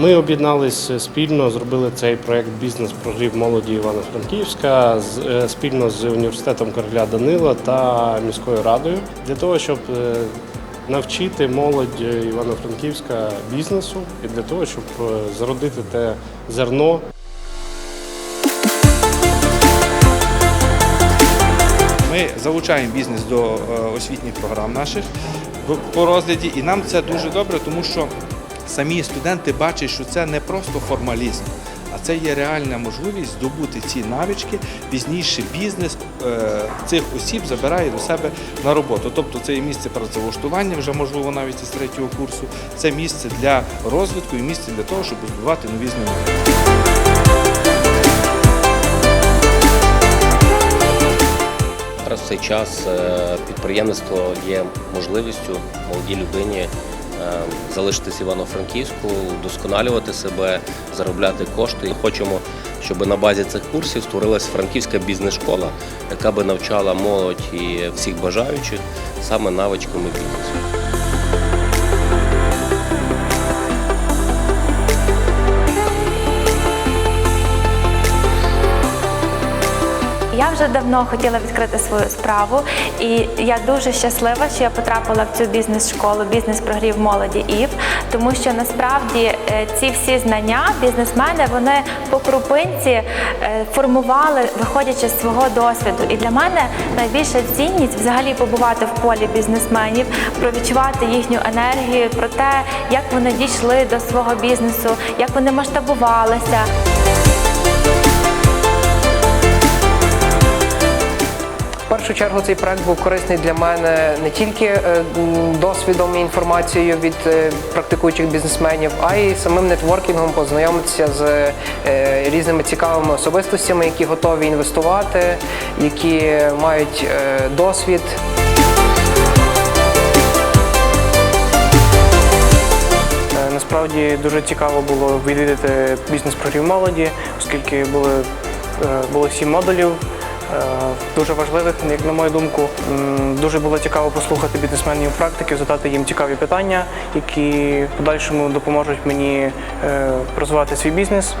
Ми об'єдналися спільно, зробили цей проект Бізнес-прогрів молоді Івано-Франківська з- е, спільно з університетом короля Данила та міською радою для того, щоб е, навчити молодь Івано-Франківська бізнесу і для того, щоб е, зародити те зерно. Ми залучаємо бізнес до е, освітніх програм наших по розгляді, і нам це дуже добре, тому що самі студенти бачать, що це не просто формалізм, а це є реальна можливість здобути ці навички. Пізніше бізнес е, цих осіб забирає до себе на роботу. Тобто це є місце працевлаштування, вже можливо навіть із третього курсу. Це місце для розвитку і місце для того, щоб здобувати нові знання. Зараз в цей час е, підприємництво є можливістю молодій людині залишитись Івано-Франківську, вдосконалювати себе, заробляти кошти. І хочемо, щоб на базі цих курсів створилася франківська бізнес-школа, яка би навчала молодь і всіх бажаючих саме навичками бізнесу. Вже давно хотіла відкрити свою справу, і я дуже щаслива, що я потрапила в цю бізнес-школу, бізнес-прогрів молоді ІВ, тому що насправді е, ці всі знання бізнесмени вони по крупинці е, формували, виходячи з свого досвіду. І для мене найбільша цінність взагалі побувати в полі бізнесменів, провідчувати їхню енергію, про те, як вони дійшли до свого бізнесу, як вони масштабувалися. Першу чергу цей проект був корисний для мене не тільки е, досвідом і інформацією від е, практикуючих бізнесменів, а й самим нетворкінгом познайомитися з е, різними цікавими особистостями, які готові інвестувати, які мають досвід. Насправді дуже цікаво було відвідати бізнес-прогрів молоді, оскільки були, було сім модулів. Е, Дуже важливих, як на мою думку. Дуже було цікаво послухати бізнесменів практиків, задати їм цікаві питання, які в подальшому допоможуть мені е, розвивати свій бізнес.